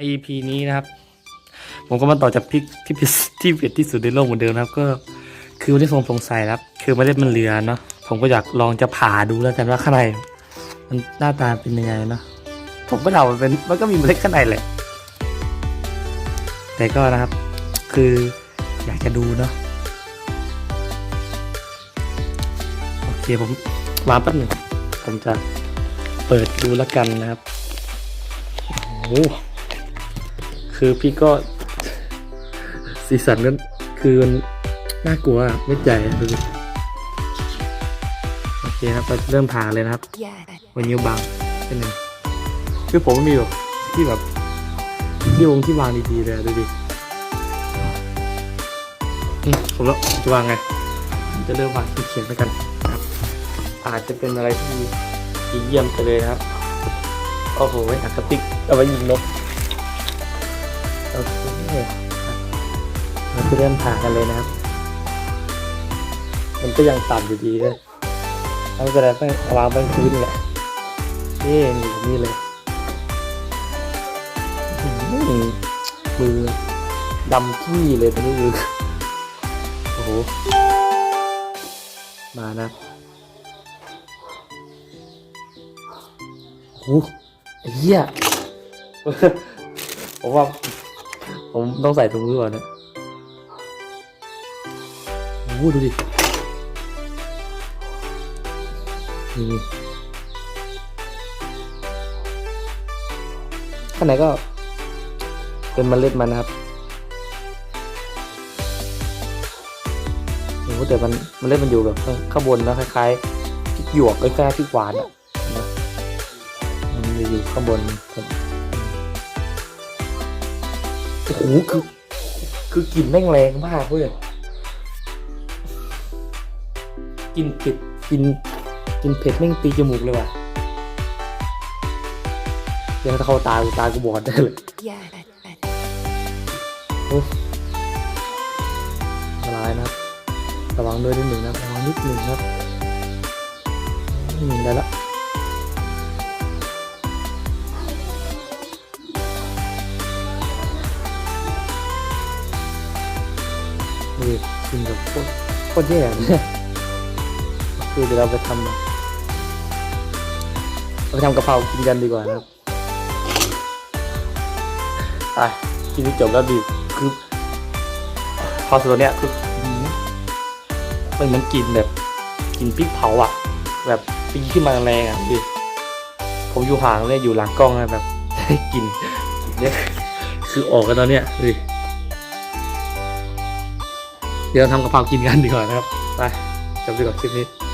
ใน EP นี้นะครับ ผมก็มาต่อจากพิกที่ผิดที่เผ็ดที่สุดในโลกเหมือนเดิมนะครับ ก็คือวันที่ผมสงสัยนะครับ คือเมล็ดมันเหลือเนาะผมก็อยากลองจะผ่าดูแล้วกันว่าข้างในมันหน้าตาเป็นยังไงเนาะผมก็เดามันเป็นมันก็มีเมล็ดข้างในแหละ แต่ก็นะครับ คืออยากจะดูเนาะโอเคผมวางแป๊บหนึ่งผมจะเปิดดูแล้วกันนะครับโอ้ คือพี่ก็ สีสันนั้นคือมันน่ากลัวอะไม่ใจอะดูดิโอเคครับเราจะเริ่มผ่าเลยนะครับ Yeah. วันนิ้วบางเป็นหนึ่งคือผมไม่มีแบบที่แบบที่วงที่วางดีๆเลยอะดูดิอืมผมแล้วจะวางไงผมจะเริ่มวางที่เขียนไปกันนะครับ อาจจะเป็นอะไรที่ดีเยี่ยมไปเลยนะครับ โอ้โหหนักกระติกเอาไว้ยิงนกโอเคเราจะเริ่มผ่ากันเลยนะครับ มันก็ยังต่ำอยู่ดีเลยเอากระดาษไปวางบนพื้นนี่แหละเอ๊ะนี่นี่เลยอื้อหือมือดำขี้เลยตอนนี้คือโอ้โห มานะโอ้โหไอ้เหี้ยผมว่า ผมต้องใส่ถุงมือก่อนนะโอ้ดูดินี่ข้างในก็เป็นเมล็ดมันนะครับโอ้โหแต่มันเมล็ดมันอยู่แบบข้างบนนะคล้ายๆพริกหยวกใกล้ายๆพริกหวานอะนะมันอยู่ข้างบน โอ้โหคือ คือกลิ่นแม่งแรงมากเว้ยกลิ่นเผ็ดกลิ่นกลิ่นเผ็ดแม่งตีจมูกเลยว่ะเดี๋ยวถ้าเข้าตากูตากูบอดได้เลย Yeah. โอ้ละลายนะครับระวังด้วยนิดหนึ่งนะระวังนิดหนึ่งครับอืมได้ละ นี่กินแบบโคตรโคตรแย่เลยโอเคเดี๋ยวเราไปทำเราไปทำกะเพรากินกันดีกว่านะครับอะกินนี้จบแล้วดีคือพอสุดเนี้ยคืออื้อหือมันเหมือนกลินแบบกลินพริกเผาอะ แบบปีขึ้นมาแรงๆอะดิผมอยู่ห่างเลยอยู่หลังกล้องนะแบบได้กลินเนี่ยคือออกกันตอนเนี้ยดิ เดี๋ยวทำกะเพรากินกันดีกว่านะครับ ไปจบดีกว่าคลิปนี้